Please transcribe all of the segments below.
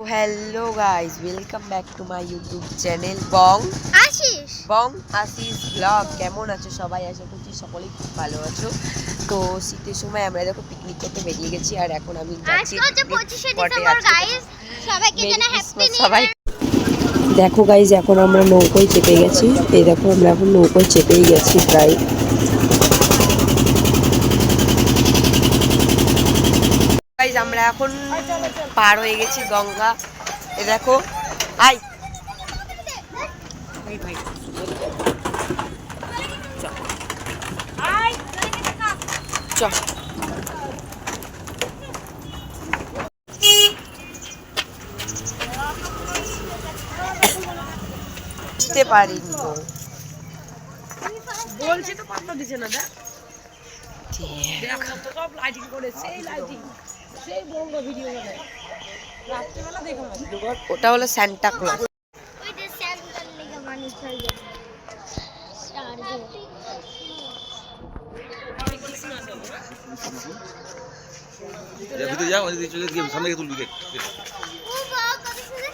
Hello guys welcome back to my YouTube channel Bong Ashis Bong Ashis blog কেমন আছো সবাই? আশা করছি সকলেই খুব ভালো আছো। তো শীতের সময় আমরা দেখো পিকনিক করতে বেরিয়ে গেছি আর এখন আমি যাচ্ছি আজকে হচ্ছে picnic পঁচিশে spot এ। ডিসেম্বর গাইস সবাইকে জানা হ্যাপি নিউ সবাই। দেখো গাইজ এখন আমরা নৌকোয় চেপে গেছি। এই দেখো আমরা এখন নৌকোয় চেপেই গেছি প্রায়। গাইজ আমরা এখন পার হয়ে গেছি গঙ্গা। এ দেখো আই ভাই। চ বুঝতে পারিনি বলছি তো পাত্তা দিছে না দেখ। সব লাইটিং করে সেই লাইটিং সেই বঙ্গ ভিডিও না ওটা হলো স্যান্টা ক্লজ ওই ভিতরে যাও ওদিকে চলে গিয়ে সামনে তুলবি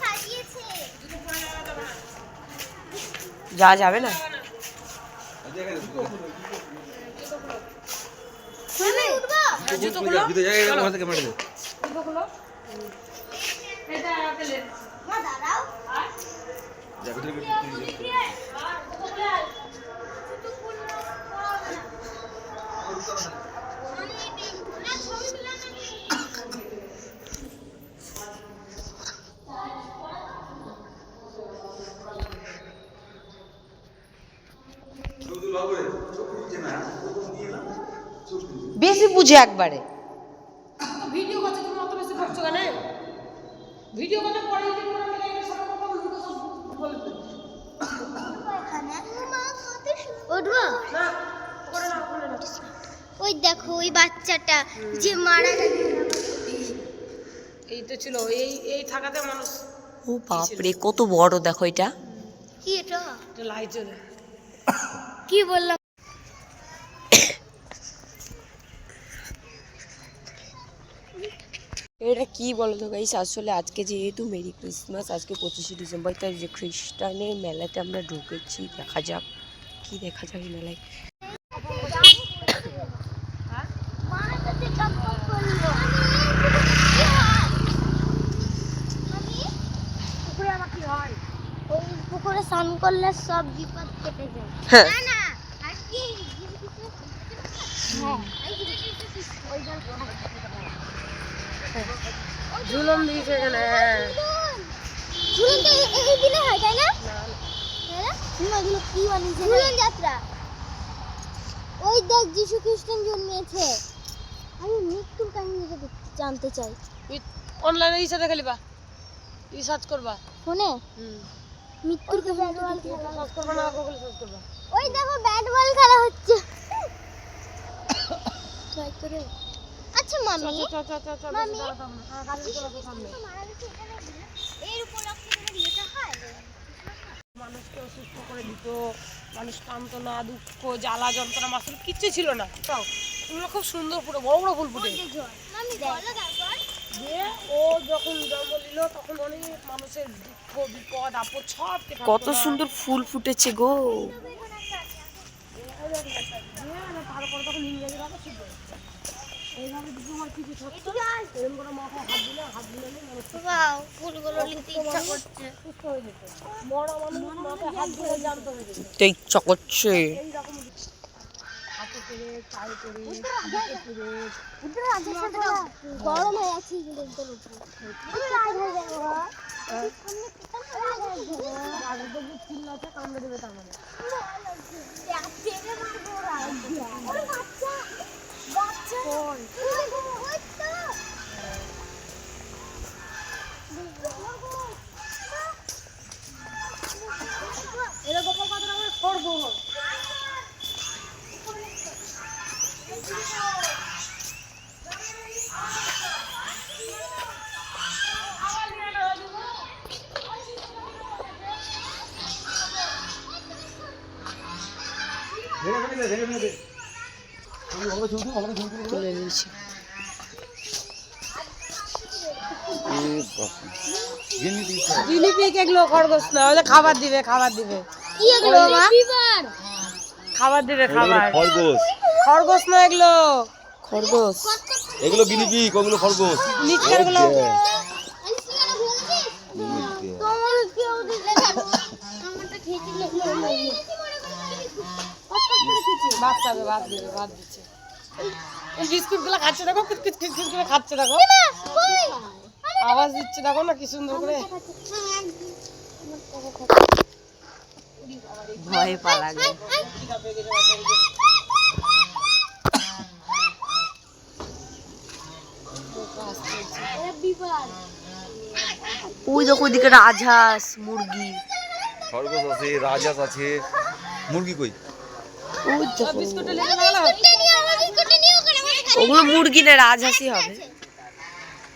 সাজিয়েছে। যা যাবে না? ভিতরে যাই ওখান থেকে ক্যামেরা দে মা দাঁড়াও যা ভিতরে গিয়ে তুই যা। বেশি বুঝে একবারে। ভিডিও করছে তুমি অত বেশি করছ কেন? ভিডিও করতে পরে উঠবো ওই দেখো ওই বাচ্চাটা যে মারা গেছে। এই তো ছিল এই এই থাকাতে মানুষ ও বাপরে কত বড় দেখো এটা। কি এটা? একটা লাইট জ্বলে। কি বললাম? এটা কি বলো তো গাইস আসলে আজকে যেহেতু মেরি ক্রিসমাস আজকে পঁচিশে ডিসেম্বর তাই যে খ্রিস্টানের মেলাতে আমরা ঢুকেছি দেখা যাক কি দেখা যাক এই মেলায়। পুকুরে হয়। স্নান করলে সব বিপদ কেটে যায় হ্যাঁ না না আর কি? হ্যাঁ। ওই জল ঝুলন দিয়েছে এখানে। ঝুলন তো এই- এই দিনে হয় তাই না? এগুলো কি বানিয়েছে? ঝুলন যাত্রা ওই দেখ যিশু খ্রিস্টান জন্মেছে আমি মৃত্যুর কাহিনীটা জানতে চাই। অনলাইনে ই সাথে খেলিবা ই সার্চ করবা। ফোনে? মৃত্যুর কাহিনী সার্চ করবা না গুগলে সার্চ করবা। ওই দেখো ব্যাট বল খেলা হচ্ছে। ট্রাই করে। আচ্ছা মামি। চ চ চ চ মামি। হ্যাঁ, এর উপলক্ষে কোনো বিয়েটা হয়? মানুষকে অসুস্থ করে দিত মানুষ কান্ত না দুঃখ জ্বালা যন্ত্রণা মাসুল কিচ্ছু ছিল না। তাও এগুলো খুব সুন্দর ফুটে বড় বড় ফুল ফুটে। মামি বলো তারপর। দিয়ে ও যখন জন্ম নিল তখন অনেক মানুষের দুঃখ বিপদ আপদ সব কত সুন্দর ফুল ফুটেছে গো। তারপরে তখন ইংরেজিরা ঠিক এইভাবে কিছু থাকতো এরকম করে মাথায় হাত দিলে হাত দিলে না মানুষ বাও ফুলগুলো নিতে ইচ্ছা করছে। যেত। মানুষ মাথায় হাত দিলে জানতে হয়ে যেত। ইচ্ছা করছে। হাতে করে চাই করে বুকে করে গরম হয়ে রাগ হয়ে আছে কামড়ে দেবে তার মানে। 哇你看 জিলিপি এগুলো খরগোশ না ওই যে খাবার দিবে খাবার দিবে। কি এগুলো মা? খাবার দিবে খাবার। খরগোশ। খরগোশ না এগুলো। খরগোশ। এগুলো গিনিপি ওগুলো খরগোশ। নিচকারগুলো ভাত দিবে ভাত দিচ্ছে। এই বিস্কুটগুলো খাচ্ছে দেখো কিচকিচ কিচকিচ করে খাচ্ছে দেখো। আওয়াজ দিচ্ছে দেখো না কি সুন্দর করে। ভয়ে পালা ওই দেখো ওইদিকে রাজহাঁস মুরগি। খরগোশ আছে রাজহাঁস আছে। মুরগি কই? ওগুলো মুরগি না রাজহাঁসই হবে।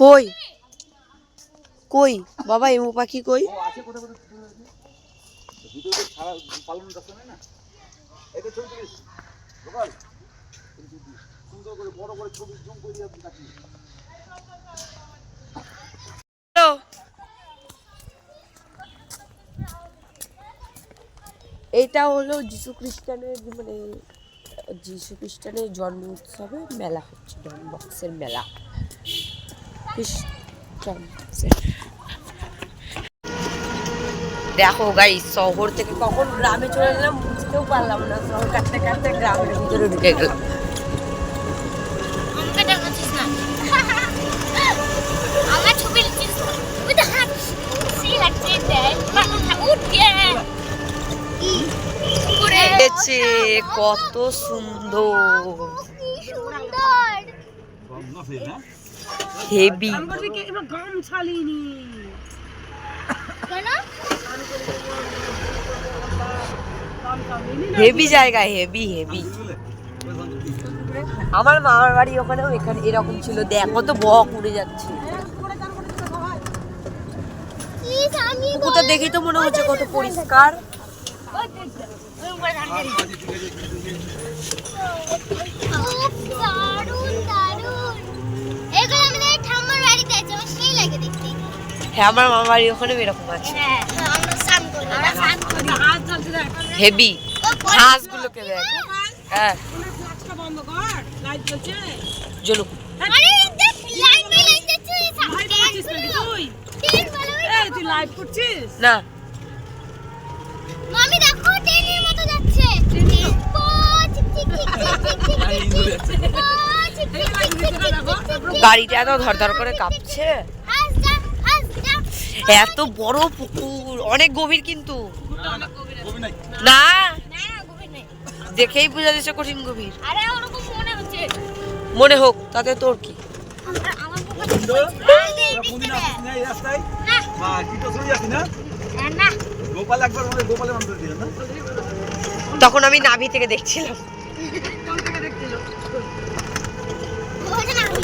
কই? কই? বাবা ইমু পাখি কই? এইটা হলো যিশু খ্রিস্টানের মানে খ্রিস্টানের জন্ম উৎসবে মেলা হচ্ছে বক্সের মেলা। দেখো গাই শহর থেকে কখন গ্রামে চলে গেলাম বুঝতেও পারলাম না, শহর কাটতে কাটতে গ্রামের ভিতরে ঢুকে গেলাম আমাকে দেখাচ্ছিস না আমার ছবি লিখছিস ওই তো হাত সেই লাগছে দেখ উঠ গিয়ে হয়েছে কত সুন্দর। হেভি হেভি জায়গা হেভি হেভি আমার মামার বাড়ি ওখানেও এখানে এরকম ছিল। দেখ, কত বক উড়ে যাচ্ছে। পুকুরটা দেখেই তো মনে হচ্ছে কত পরিষ্কার। হ্যাঁ আমার মামার বাড়ি ওখানে এরকম আছে। হেভি। হাঁসগুলোকে হ্যাঁ। দেখ হ্যাঁ জলুক না। মামি গাড়িটা এত ধরধর করে কাঁপছে। এত বড় পুকুর অনেক গভীর কিন্তু। না? দেখেই বোঝা যাচ্ছে কঠিন গভীর। মনে হোক তাতে তোর কি? তখন আমি নাভি থেকে দেখছিলাম।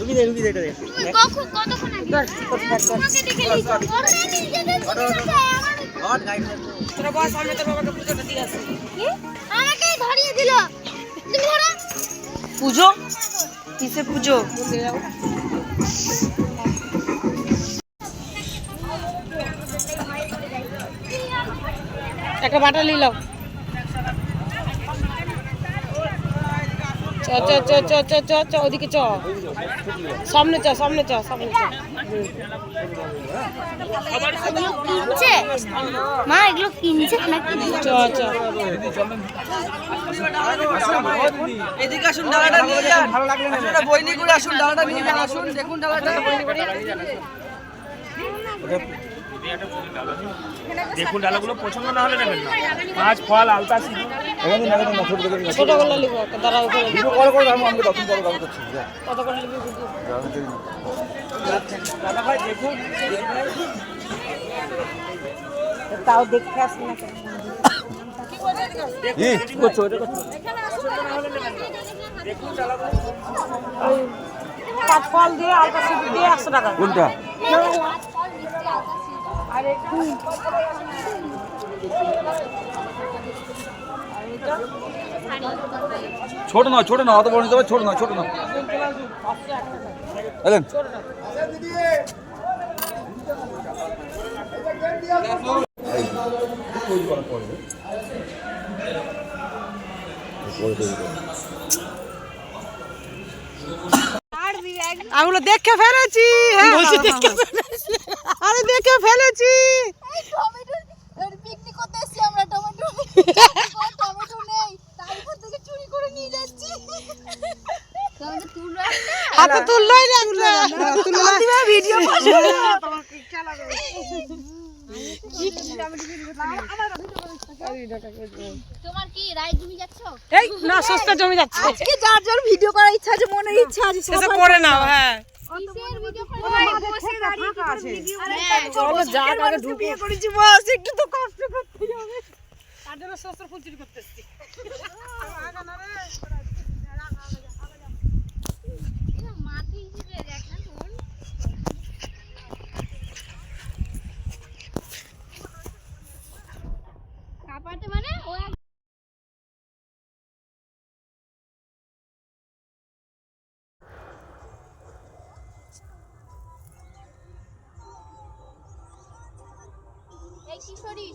রুকি দে রুকি দে এটা দে কখন কতক্ষণ আগে কর কর কর তোমাকে দেখে লিখো কর না নিজে দেখো গড গাইড তোর বাবা সামনে তোর বাবাকে পুজোটা দিয়ে আসি কি আমাকে ধরিয়ে দিল তুমি ধরো পুজো কিসে পুজো একটা বাটা নিলাম চ চ চ চ চ চ চ ওদিকে চ। সামনে চ সামনে চ সামনে চ। কিনছে? মা এগুলো কিনছে নাকি? চ চ। এদিকে আসুন ডালাটা নিয়ে যান। আপনারা বই নিয়ে করে আসুন ডালাটা নিয়ে যান আসুন। দেখুন ডালাটা দেখুন ডালাগুলো পছন্দ না হলে নেবেন না। মাছ ফল আলতা সিঁদুর। ছোট দেখে নিয়ে লিখো দাঁড়া ওখানে ভিডিও কল করে আমি আমাকে দর্শন করো দাম করছি কত করে লিখবি দাদা ভাই দেখুন তাও দেখতে আসি না এই কি করছ? এটা দিয়ে আলতা দিয়ে একশো টাকা। কোনটা? ছোট না ছোট না অত বড় নিতে ছোট না ছোট না এলেন আগুলো দেখে ফেলেছি হ্যাঁ আরে দেখে ফেলেছি টমেটো পিকনিক করতে এসেছি আমরা টমেটো টমেটো নেই তারপর থেকে চুরি করে নিয়ে যাচ্ছি টমেটো তুলো হাতে তুললোই না? ভিডিও তোমার কি রায় জমি যাচ্ছ? এই না সস্তা জমি যাচ্ছে। আজকে যার যার ভিডিও করার ইচ্ছা আছে মনে ইচ্ছা আছে করে নাও হ্যাঁ। ভিডিও করে বসে দাঁড়িয়ে হ্যাঁ চলো যা আগে ঢুকে করেছি বস একটু তো কষ্ট করতে হবে তার জন্য সস্তার ফুল চুরি করতে এসছি মাটি হিসেবে দেখ না মানে এই কিশোরী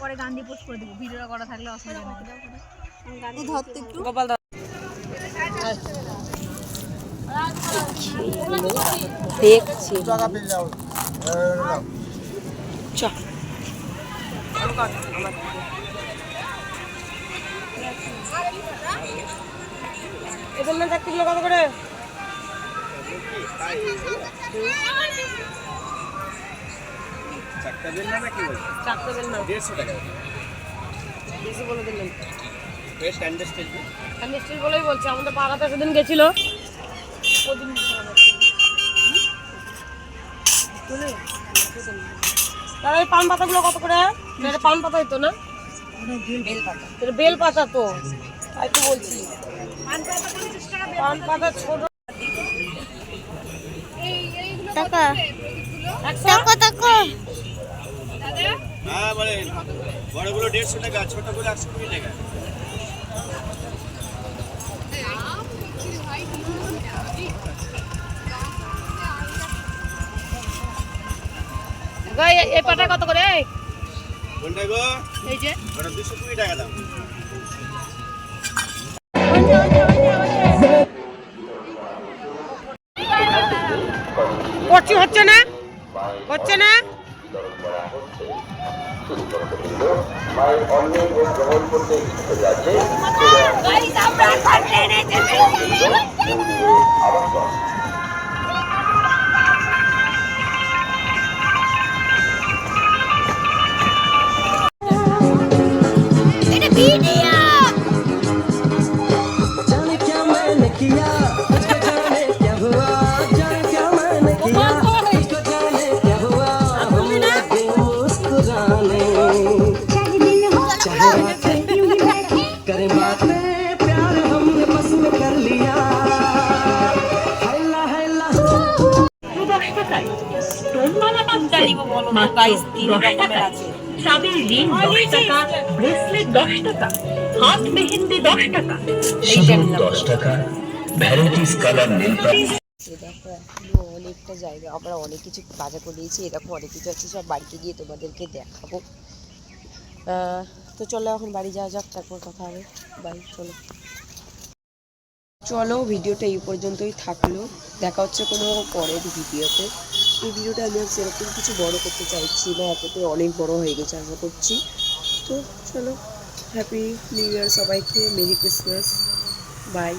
পরে গান দিয়ে পোস্ট করে দেবো। ভিডিওটা করা থাকলে অসুবিধা নেই। ধরতে একটু। গোপাল দেখছি। এদের না কত করে? চারটে বেল না বেশি বলে দিলেন আমি স্টিল বলেই বলছি আমাদের পাড়াতে সেদিন গেছিল। ওদিন তাহলে এই পান পাতাগুলো কত করে? এটা পান পাতাই তো না? এটা বেল পাতা তো। তাই তো বলছি। পান পাতা ছোট টাকা। একশো টাকা টাকা। হ্যাঁ বলেন বড়গুলো দেড়শো টাকা ছোটগুলো একশো কুড়ি টাকা। গো, এই- এই পাটা কত করে? কোনটা গো? এই যে। ওটা দুশো কুড়ি টাকা দাম। করছি হচ্ছে না? হচ্ছে না? ভিডিও বলো তো প্রাইস তিন রকমের আছে। চাবির রিং দশ টাকা ব্রেসলেট দশ টাকা হাত মেহেন্দি দশ টাকা। দশ টাকা ভ্যারাইটিস কালার নেল দেখো এখনও অনেকটা জায়গা আমরা অনেক কিছু বাজার করে নিয়েছি এরকম অনেক কিছু আছে সব বাড়িতে গিয়ে তোমাদেরকে দেখাবো। আহ, তো চলো এখন বাড়ি যাওয়া যাক তারপর কথা হবে। বাই চলো। চলো ভিডিওটা এই পর্যন্তই থাকল। দেখা হচ্ছে কোনো পরের ভিডিওতে। এই ভিডিওটা আমি আর সেরকম কিছু বড় করতে চাইছি না এততে অনেক বড় হয়ে গেছে আশা করছি। তো চলো হ্যাপি নিউ ইয়ার সবাইকে মেরি ক্রিসমাস বাই